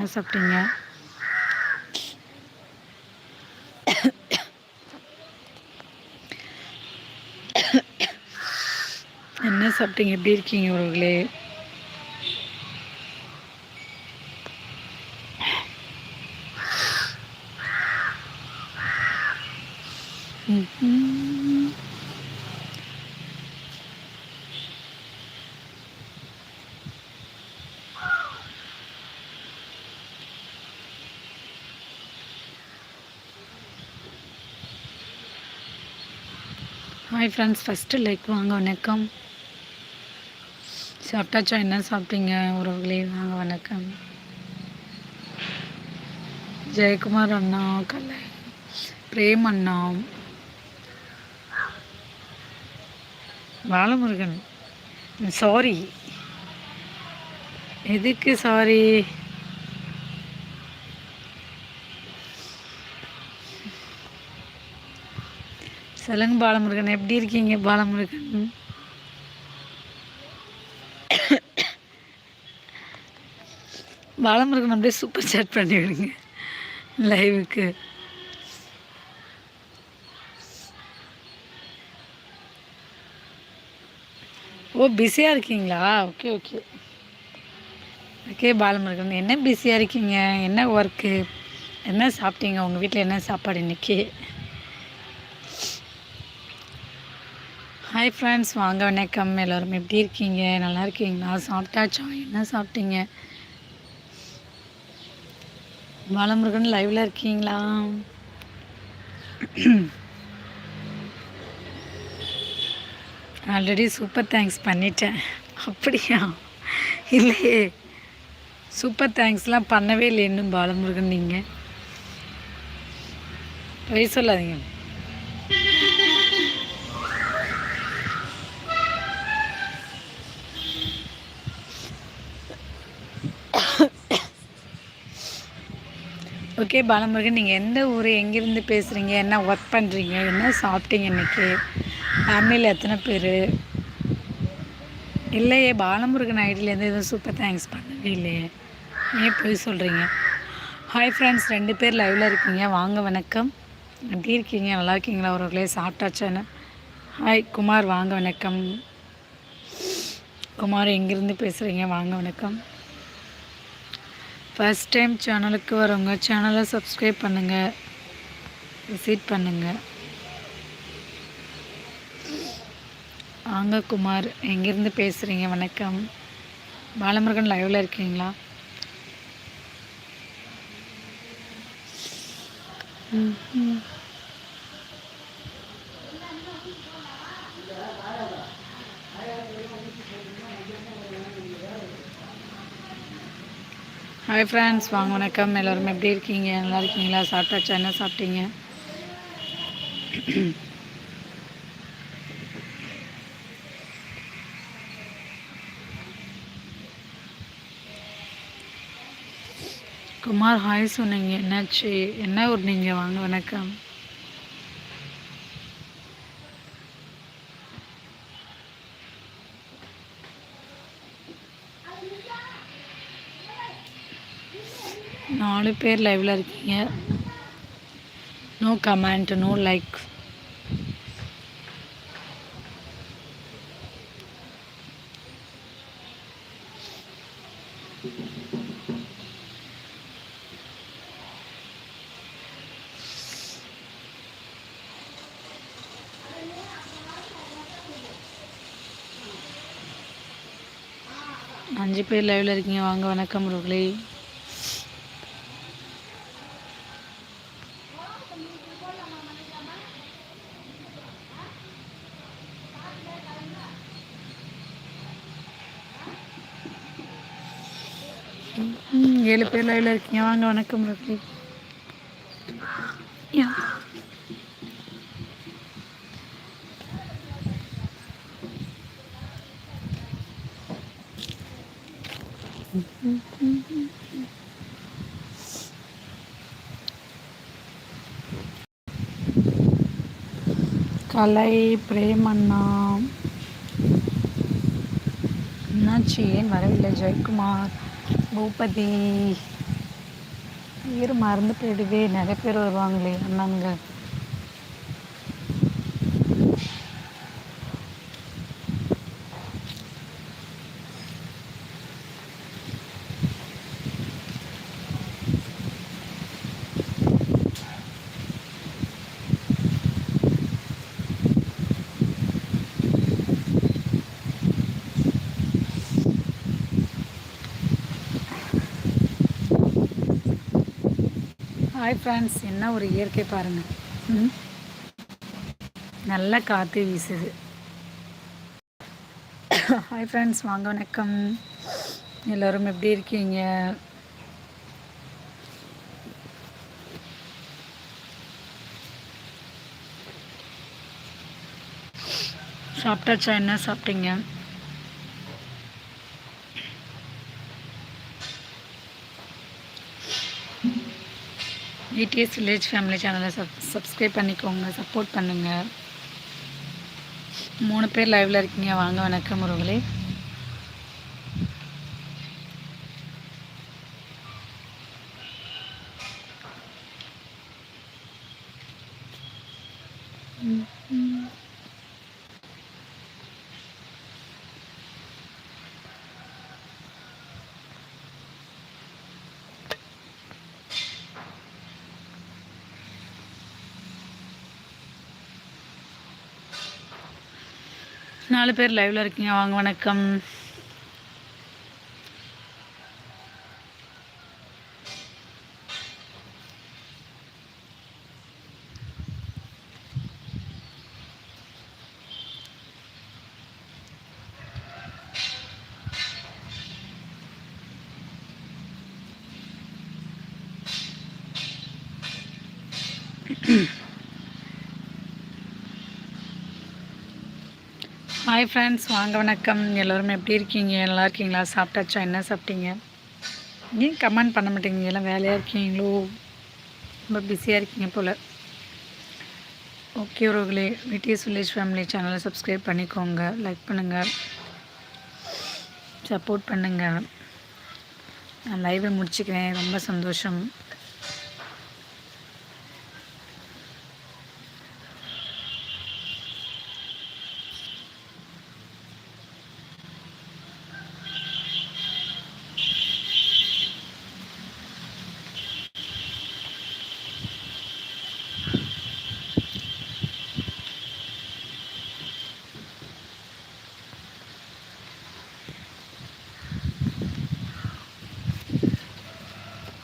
என்ன சாப்பிட்டீங்க? என்ன சாப்பிட்டீங்க? எப்படி இருக்கீங்க உறவுகளே? ஹாய் ஃப்ரெண்ட்ஸ் ஃபஸ்ட்டு லைக் வாங்க வணக்கம். சாப்பிட்டாச்சா என்ன சாப்பிட்டீங்க? உறவுகளே வாங்க வணக்கம். ஜெயக்குமார் அண்ணா கலை. பிரேம் அண்ணா. பாலமுருகன். சாரி எதுக்கு சாரி சொல்லுங்க பாலமுருகன் எப்படி இருக்கீங்க பாலமுருகன்? பாலமுருகன் அப்படியே சூப்பர் சேட் பண்ணி விடுங்க. லைவுக்கு ஓ பிஸியாக இருக்கீங்களா? ஓகே ஓகே ஓகே பாலமுருகன் என்ன பிஸியாக இருக்கீங்க? என்ன ஒர்க்கு என்ன சாப்பிட்டீங்க? உங்கள் வீட்டில் என்ன சாப்பாடு இன்றைக்கி ஹாய் ஃப்ரெண்ட்ஸ் வாங்க வணக்கம். எல்லோரும் எப்படி இருக்கீங்க? நல்லா இருக்கீங்களா? சாப்பிட்டாச்சா? என்ன சாப்பிட்டீங்க? பாலமுருகன் லைவில் இருக்கீங்களா? ஆல்ரெடி சூப்பர் தேங்க்ஸ் பண்ணிட்டேன். அப்படியா? இல்லையே. சூப்பர் தேங்க்ஸ்லாம் பண்ணவே இல்லை இன்னும் பாலமுருகன் நீங்கள் போய் சொல்லாதீங்க. ஓகே பாலமுருகன் நீங்கள் எந்த ஊர் எங்கேருந்து பேசுகிறீங்க என்ன ஒர்க் பண்ணுறீங்க என்ன சாப்பிட்டீங்க இன்றைக்கி ஃபேமிலியில் எத்தனை பேர்? இல்லையே பாலமுருகன் ஐடியிலேருந்து எதுவும் சூப்பர் தேங்க்ஸ் பண்ணவே இல்லையே. ஏன் போய் சொல்கிறீங்க ஹாய் ஃப்ரெண்ட்ஸ் ரெண்டு பேர் லைவில் இருக்கீங்க. வாங்க வணக்கம். எப்படி இருக்கீங்க? நல்லா இருக்கீங்களா? ஒருவர்களே சாப்பிட்டாச்சான்னு ஹாய் குமார் வாங்க வணக்கம். குமார் எங்கேருந்து பேசுகிறீங்க வாங்க வணக்கம். ஃபஸ்ட் டைம் சேனலுக்கு வரவங்க சேனலை சப்ஸ்கிரைப் பண்ணுங்கள் விசிட் பண்ணுங்கள் ஆங்க குமார் எங்கேருந்து பேசுகிறீங்க வணக்கம். பாலமுருகன் லைவில் இருக்கீங்களா? ம் ஹாய் ஃப்ரெண்ட்ஸ் வாங்க வணக்கம். எல்லோரும் எப்படி இருக்கீங்க? நல்லா இருக்கீங்களா? சாப்பிட்டாச்சா என்ன சாப்பிட்டீங்க? குமார் ஹாய் சொன்னீங்க. என்னாச்சு? என்ன ஊர் நீங்கள் வாங்க வணக்கம். நாலு பேர் லைவில் இருக்கீங்க. நோ கமெண்ட் நோ லைக் அஞ்சு பேர் லைவில் இருக்கீங்க. வாங்க வணக்கம் ரோக்லி ஏழு பேர் லைவில் இருக்கீங்க. வாங்க வணக்கம் ரஃபி யா. கலை பிரேமண்ணா. என்னாச்சு? ஏன் வரவில்லை? ஜெயக்குமார் பூபதி. பேர் மறந்து போயிடுவே நிறைய பேர் வருவாங்களே அண்ணாங்க. ஹாய் ஃப்ரெண்ட்ஸ் என்ன ஒரு இயற்கை பாருங்கள் நல்ல காற்று வீசுது. ஹாய் ஃப்ரெண்ட்ஸ் வாங்க வணக்கம். எல்லோரும் எப்படி இருக்கீங்க? சாப்பிட்டாச்சா என்ன சாப்பிட்டீங்க? ஏடிஎஸ் வில்லேஜ் ஃபேமிலி சேனலை சப் சப்ஸ்கிரைப் பண்ணிக்கோங்க சப்போர்ட் பண்ணுங்கள் மூணு பேர் லைவில் இருக்கீங்க. வாங்க வணக்கம் உறவுகளே நாலு பேர் லைவில் இருக்கீங்க. வாங்க வணக்கம். ஹாய் ஃப்ரெண்ட்ஸ் வாங்க வணக்கம். எல்லோரும் எப்படி இருக்கீங்க? நல்லா இருக்கீங்களா? சாப்பிட்டாச்சா? என்ன சாப்பிட்டீங்க? ஏன் கமெண்ட் பண்ண மாட்டேங்க? எல்லாம் வேலையாக இருக்கீங்களோ? ரொம்ப பிஸியாக இருக்கீங்க போல். ஓகே உறவுகளே விடிஎஸ் வில்லேஜ் ஃபேமிலி சேனலை சப்ஸ்கிரைப் பண்ணிக்கோங்க. லைக் பண்ணுங்கள் சப்போர்ட் பண்ணுங்கள் நான் லைவை முடிச்சுக்கிறேன். ரொம்ப சந்தோஷம்.